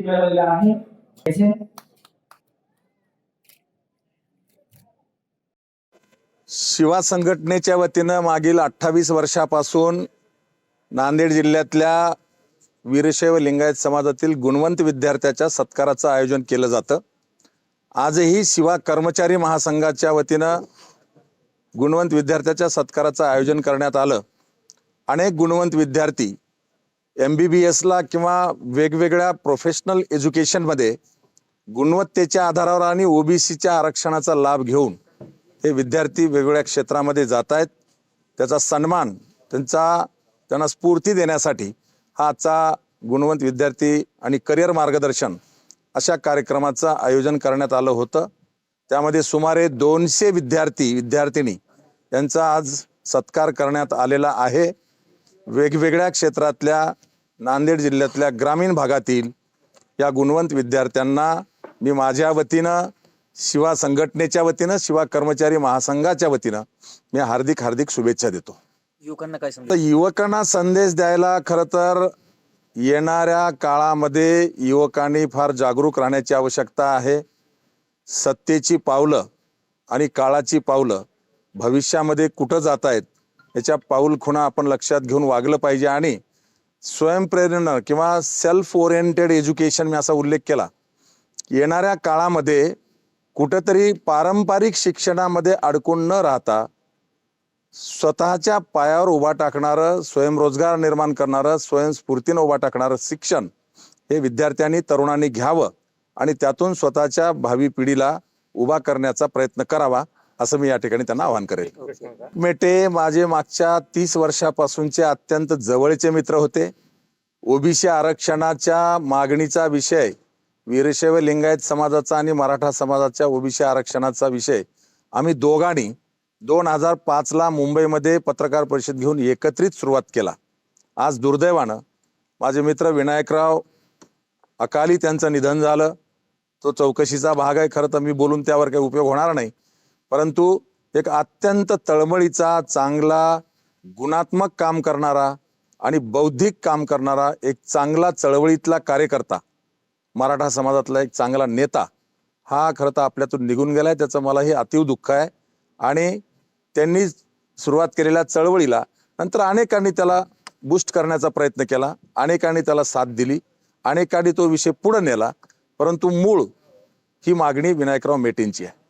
District आहे. शिवा संघटनेच्या वतीनं मागील अठ्ठावीस वर्षापासून नांदेड जिल्ह्यातल्या वीरशैव लिंगायत समाजातील गुणवंत विद्यार्थ्याच्या सत्काराचं आयोजन केलं जातं. आजही शिवा कर्मचारी महासंघाच्या वतीनं गुणवंत विद्यार्थ्याच्या सत्काराचं आयोजन करण्यात आलं. अनेक गुणवंत विद्यार्थी एम बी बी एसला किंवा वेगवेगळ्या प्रोफेशनल एज्युकेशनमध्ये गुणवत्तेच्या आधारावर आणि ओबीसीच्या आरक्षणाचा लाभ घेऊन हे विद्यार्थी वेगवेगळ्या क्षेत्रामध्ये जात आहेत. त्याचा सन्मान त्यांचा त्यांना स्फूर्ती देण्यासाठी हा आजचा गुणवंत विद्यार्थी आणि करिअर मार्गदर्शन अशा कार्यक्रमाचं आयोजन करण्यात आलं होतं. त्यामध्ये सुमारे दोनशे विद्यार्थी विद्यार्थिनी यांचा आज सत्कार करण्यात आलेला आहे. वेगवेगळ्या क्षेत्रातल्या नांदेड जिल्ह्यातल्या ग्रामीण भागातील या गुणवंत विद्यार्थ्यांना मी माझ्या वतीनं शिवा संघटनेच्या वतीनं शिवा कर्मचारी महासंघाच्या वतीनं मी हार्दिक हार्दिक शुभेच्छा देतो. युवकांना काय तर युवकांना संदेश द्यायला खरं तर येणाऱ्या काळामध्ये युवकांनी फार जागरूक राहण्याची आवश्यकता आहे. सत्तेची पावलं आणि काळाची पावलं भविष्यामध्ये कुठं जात आहेत याच्या पाऊल खुणा आपण लक्षात घेऊन वागलं पाहिजे आणि स्वयंप्रेरणा किंवा सेल्फ ओरिएंटेड एज्युकेशन मी असा उल्लेख केला. येणाऱ्या काळामध्ये कुठंतरी पारंपरिक शिक्षणामध्ये अडकून न राहता स्वतःच्या पायावर उभा टाकणारं स्वयंरोजगार निर्माण करणारं स्वयंस्फूर्तीनं उभा टाकणारं शिक्षण हे विद्यार्थ्यांनी तरुणांनी घ्यावं आणि त्यातून स्वतःच्या भावी पिढीला उभा करण्याचा प्रयत्न करावा. असं मी या ठिकाणी त्यांना आवाहन करेल. मेटे माझे मागच्या तीस वर्षापासूनचे अत्यंत जवळचे मित्र होते. ओबीसी आरक्षणाच्या मागणीचा विषय वीरशैव लिंगायत समाजाचा आणि मराठा समाजाच्या ओबीसी आरक्षणाचा विषय आम्ही दोघांनी दोन हजार पाचला मुंबईमध्ये पत्रकार परिषद घेऊन एकत्रित सुरुवात केला. आज दुर्दैवानं माझे मित्र विनायकराव अकाली त्यांचं निधन झालं. तो चौकशीचा भाग आहे खरं तर मी बोलून त्यावर काही उपयोग होणार नाही. परंतु एक अत्यंत तळमळीचा चांगला गुणात्मक काम करणारा आणि बौद्धिक काम करणारा एक चांगला चळवळीतला कार्यकर्ता मराठा समाजातला एक चांगला नेता हा खरं तर आपल्यातून निघून गेलाय. त्याचं मलाही अतीव दुःख आहे. आणि त्यांनी सुरुवात केलेल्या चळवळीला नंतर अनेकांनी त्याला बूस्ट करण्याचा प्रयत्न केला. अनेकांनी त्याला साथ दिली. अनेकांनी तो विषय पुढे नेला. परंतु मूळ ही मागणी विनायकराव मेटेंची आहे.